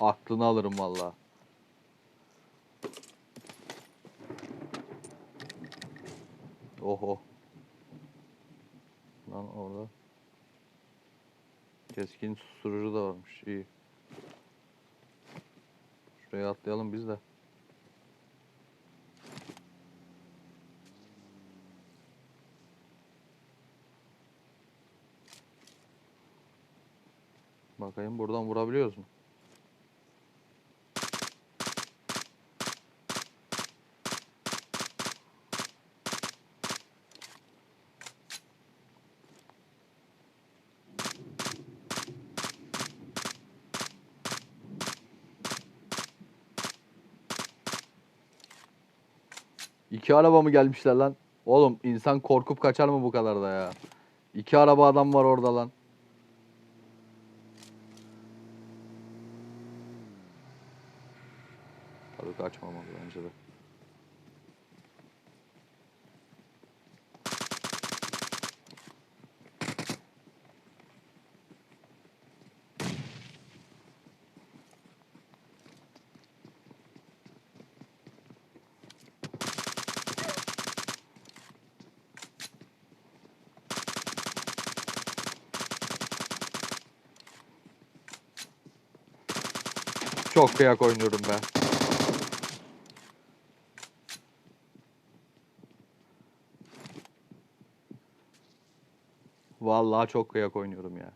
Aklını alırım valla. Oho. Lan orada. Keskin susturucu da varmış. İyi. Şuraya atlayalım biz de. Bakayım buradan vurabiliyoruz mu? İki araba mı gelmişler lan? Oğlum insan korkup kaçar mı bu kadar da ya? İki araba adam var orada lan. Tabii kaçmamalı bence de. Çok kıyak oynuyorum be. Vallahi çok kıyak oynuyorum ya.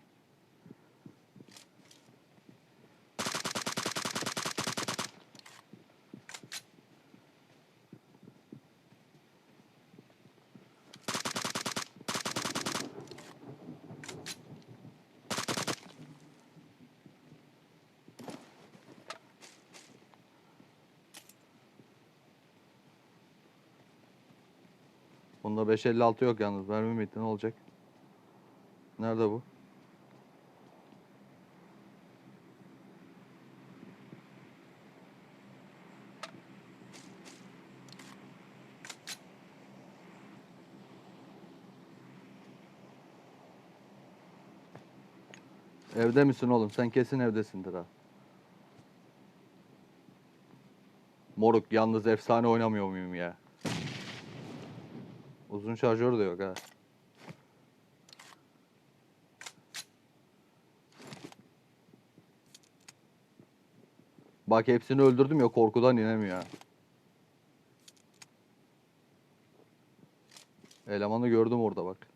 Bunda 556 yok yalnız. Mermi bitti ne olacak? Nerede bu? Evde misin oğlum? Sen kesin evdesindir ha. Moruk yalnız efsane oynamıyor muyum ya? Uzun şarjör de yok ha. Bak hepsini öldürdüm ya korkudan inemiyor. Elemanı gördüm orada bak.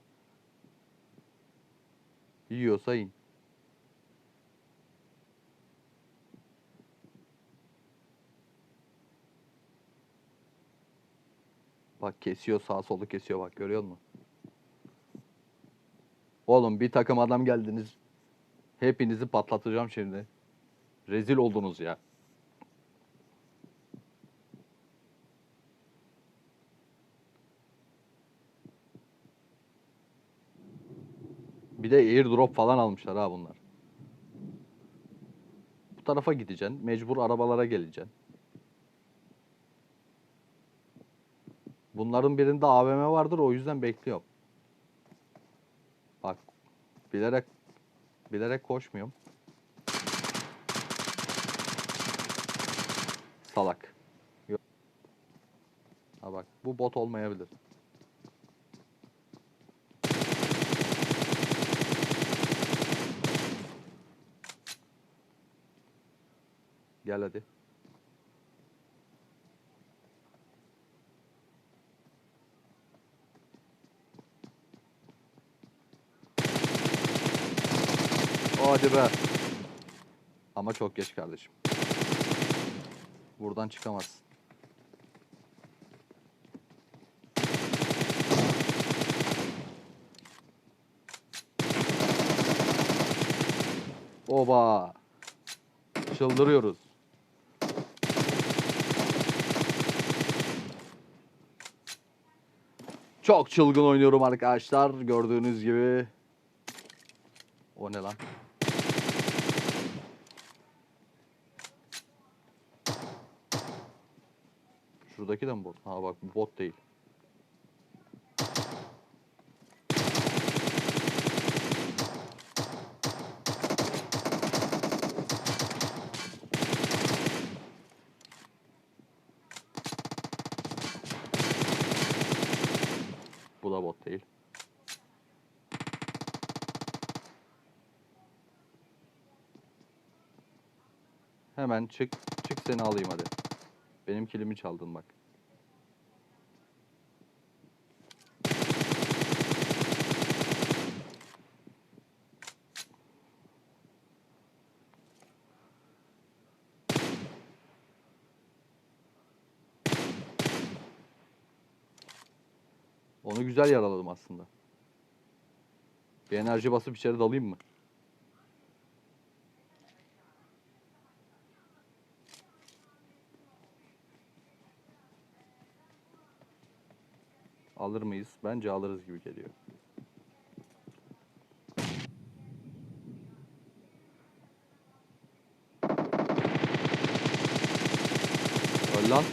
Yiyorsa in. Bak kesiyor sağ solu kesiyor bak görüyor musun? Oğlum bir takım adam geldiniz. Hepinizi patlatacağım şimdi. Rezil oldunuz ya. Bir de airdrop falan almışlar ha bunlar. Bu tarafa gideceksin. Mecbur arabalara geleceksin. Bunların birinde AVM vardır o yüzden bekliyorum. Bak bilerek bilerek koşmuyorum. Salak. Yok. Ha bak bu bot olmayabilir. Gel hadi. Hadi be. Ama çok geç kardeşim. Buradan çıkamazsın. Oba. Çıldırıyoruz. Çok çılgın oynuyorum arkadaşlar. Gördüğünüz gibi. O ne lan? Şuradaki de mi bot? Ha bak bot değil. Bu da bot değil. Hemen çık. Çık seni alayım hadi. Benim kilimi çaldın bak. Onu güzel yaraladım aslında. Bir enerji basıp içeri dalayım mı? Alır mıyız? Bence alırız gibi geliyor. Öl lan.